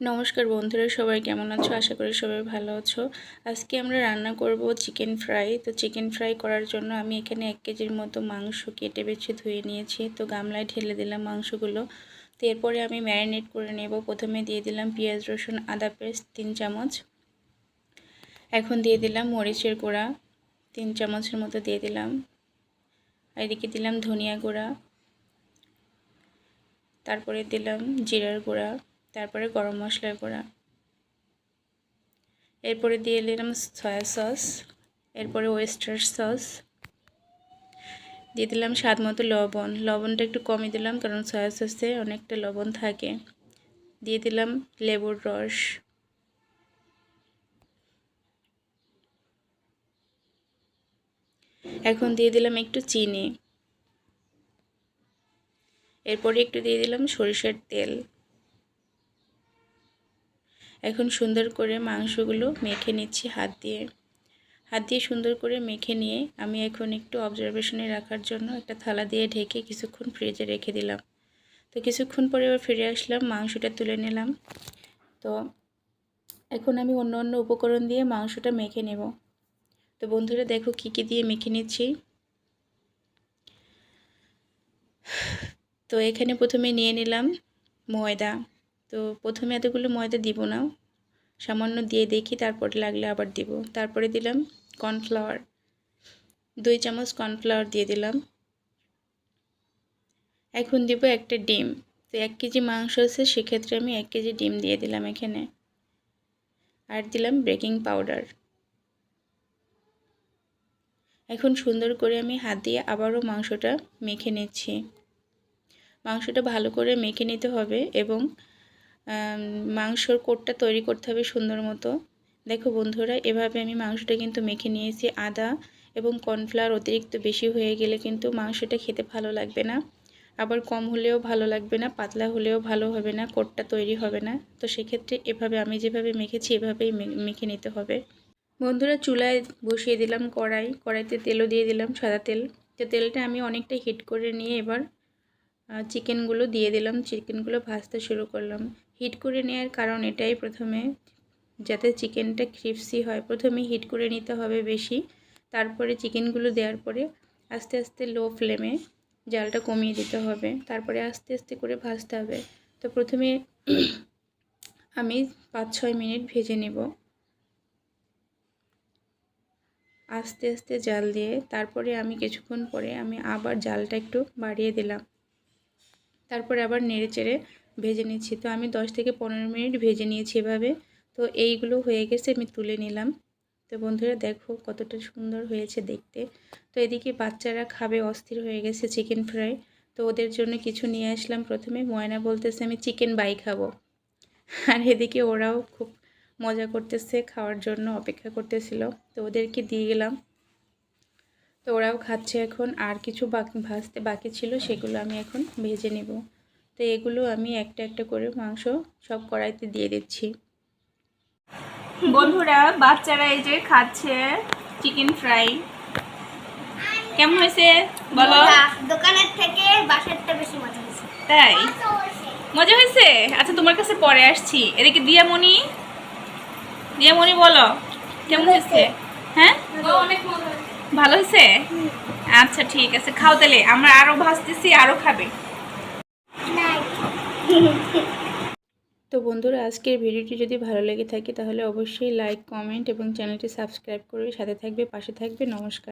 নমস্কার বন্ধুরা, সবাই কেমন আছো? আশা করি সবাই ভালো আছো। আজকে আমরা রান্না করব চিকেন ফ্রাই। তো চিকেন ফ্রাই করার জন্য আমি এখানে এক কেজির মতো মাংস কেটে বেছে ধুয়ে নিয়েছি। তো গামলায় ঢেলে দিলাম মাংসগুলো। তো এরপরে আমি ম্যারিনেট করে নেব। প্রথমে দিয়ে দিলাম পেঁয়াজ, রসুন, আদা পেস্ট তিন চামচ। এখন দিয়ে দিলাম মরিচের গুঁড়া তিন চামচের মতো দিয়ে দিলাম। আর এদিকে দিলাম ধনিয়া গুঁড়া। তারপরে দিলাম জিরার গুঁড়া। তারপরে গরম মশলার গুঁড়া এরপরে দিয়ে দিলাম সয়া সস এরপরে ওয়েস্টার সস দিয়ে দিলাম স্বাদ মতো লবণ। লবণটা একটু কমই দিলাম কারণ সয়া সসে অনেকটা লবণ থাকে। দিয়ে দিলাম লেবুর রস। এখন দিয়ে দিলাম একটু চিনি। এরপরে একটু দিয়ে দিলাম সরিষার তেল। এখন সুন্দর করে মাংসগুলো মেখে নিচ্ছি হাত দিয়ে। হাত দিয়ে সুন্দর করে মেখে নিয়ে আমি এখন একটু অবজারভেশনে রাখার জন্য একটা থালা দিয়ে ঢেকে কিছুক্ষণ ফ্রিজে রেখে দিলাম। তো কিছুক্ষণ পরে এবার ফিরে আসলাম, মাংসটা তুলে নিলাম। তো এখন আমি অন্য অন্য উপকরণ দিয়ে মাংসটা মেখে নেব। তো বন্ধুরা দেখো কী কী দিয়ে মেখে নিচ্ছি। তো এখানে প্রথমে নিয়ে নিলাম ময়দা। তো প্রথমে এতগুলো ময়দা দিব না। সামান্য দিয়ে দেখি, তারপরে লাগলে আবার দিব। তারপরে দিলাম কর্নফ্লাওয়ার। দুই চামচ কর্নফ্লাওয়ার দিয়ে দিলাম। এখন দিব একটা ডিম। তো এক কেজি মাংস আছে, সেক্ষেত্রে আমি এক কেজি ডিম দিয়ে দিলাম এখানে। আর দিলাম বেকিং পাউডার। এখন সুন্দর করে আমি হাত দিয়ে আবারও মাংসটা মেখে নিচ্ছি। মাংসটা ভালো করে মেখে নিতে হবে এবং মাংসর কোটটা তৈরি করতে হবে সুন্দর মতো। দেখো বন্ধুরা, এভাবে আমি মাংসটা কিন্তু মেখে নিয়েছি। আদা এবং কর্নফ্লাওয়ার অতিরিক্ত বেশি হয়ে গেলে কিন্তু মাংসটা খেতে ভালো লাগবে না। আবার কম হলেও ভালো লাগবে না, পাতলা হলেও ভালো হবে না, কোটটা তৈরি হবে না। তো সেক্ষেত্রে এভাবে আমি যেভাবে মেখেছি, এভাবেই মেখে নিতে হবে। বন্ধুরা, চুলায় বসিয়ে দিলাম কড়াই। কড়াইতে তেলও দিয়ে দিলাম, সাদা তেল। তো তেলটা আমি অনেকটা হিট করে নিয়ে এবার চিকেনগুলো দিয়ে দিলাম। চিকেনগুলো ভাজতে শুরু করলাম। হিট করে নেওয়ার কারণ এটাই প্রথমে, যাতে চিকেনটা ক্রিপসি হয়। প্রথমে হিট করে নিতে হবে বেশি, তারপরে চিকেনগুলো দেওয়ার পরে আস্তে আস্তে লো ফ্লেমে জালটা কমিয়ে দিতে হবে। তারপরে আস্তে আস্তে করে ভাজতে হবে। তো প্রথমে আমি পাঁচ ছয় মিনিট ভেজে নেব। আস্তে আস্তে জাল দিয়ে তারপরে আমি কিছুক্ষণ পরে আমি আবার জালটা একটু বাড়িয়ে দিলাম। তারপরে আবার নেড়ে চেড়ে ভেজে নিচ্ছি। তো আমি 10 থেকে পনেরো মিনিট ভেজে নিয়েছি এভাবে। তো এইগুলো হয়ে গেছে, আমি তুলে নিলাম। তো বন্ধুরা দেখো কতটা সুন্দর হয়েছে দেখতে। তো এদিকে বাচ্চারা খাবে, অস্থির হয়ে গেছে চিকেন ফ্রাই তো ওদের জন্য কিছু নিয়ে আসলাম। প্রথমে ময়না বলতেছে, আমি চিকেন বাই খাব। আর এদিকে ওরাও খুব মজা করতেছে, খাওয়ার জন্য অপেক্ষা করতেছিল। তো ওদেরকে দিয়ে গেলাম। তো ওরাও খাচ্ছে এখন। আর কিছু বাকি ভাজতে বাকি ছিল, সেগুলো আমি এখন ভেজে নেব। তো এগুলো আমি একটা একটা করে মাংস সব কড়াইতে দিয়ে দিচ্ছি। বন্ধুরা বাচ্চারা এই যে খাচ্ছে চিকেন ফ্রাই কেমন হয়েছে? বলো। দোকানের থেকে বাসারটা বেশি মজা হয়েছে। তাই? মজা হয়েছে। আচ্ছা তোমার কাছে পরে আসছি। এদিকে দিয়ামণি। দিয়ামণি বলো। কেমন হয়েছে? হ্যাঁ? অনেক ভালো হয়েছে? আচ্ছা ঠিক আছে। খাও তাহলে। আমরা আরও ভাজতেছি আরও খাবে। তো বন্ধুরা, আজকের ভিডিওটি যদি ভালো লেগে থাকে তাহলে অবশ্যই লাইক কমেন্ট এবং চ্যানেলটি সাবস্ক্রাইব করবে সাথে থাকবে, পাশে থাকবে, নমস্কার।